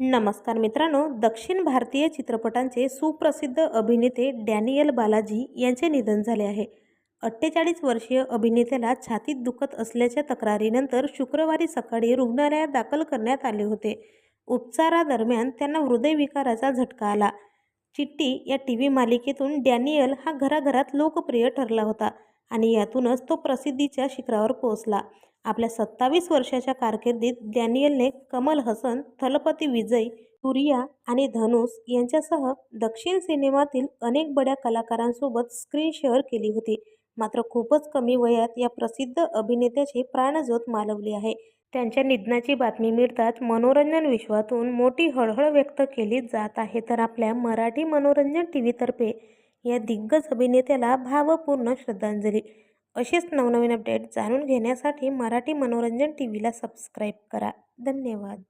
नमस्कार मित्रांनो दक्षिण भारतीय चित्रपटांचे सुप्रसिद्ध अभिनेते डॅनियल बालाजी यांचे निधन झाले आहे. अठ्ठेचाळीस वर्षीय अभिनेत्याला छातीत दुखत असल्याच्या तक्रारीनंतर शुक्रवारी सकाळी रुग्णालयात दाखल करण्यात आले होते. उपचारादरम्यान त्यांना हृदयविकाराचा झटका आला. चिट्टी या टी व्ही मालिकेतून डॅनियल हा घराघरात लोकप्रिय ठरला होता आणि यातूनच तो प्रसिद्धीच्या शिखरावर पोहोचला. आपल्या सत्तावीस वर्षाच्या कारकिर्दीत डॅनियलने कमल हसन थलपती विजय सूर्या आणि धनुष यांच्यासह दक्षिण सिनेमातील अनेक बड्या कलाकारांसोबत स्क्रीन शेअर केली होती. मात्र खूपच कमी वयात या प्रसिद्ध अभिनेत्याची प्राणज्योत मालवली आहे. त्यांच्या निधनाची बातमी मिळताच मनोरंजन विश्वातून मोठी हळहळ व्यक्त केली जात आहे. तर आपल्या मराठी मनोरंजन टी व्हीतर्फे या दिग्गज अभिनेत्याला भावपूर्ण श्रद्धांजली. असेच नवनवीन अपडेट जाणून घेण्यासाठी मराठी मनोरंजन टी व्हीला सबस्क्राईब करा. धन्यवाद.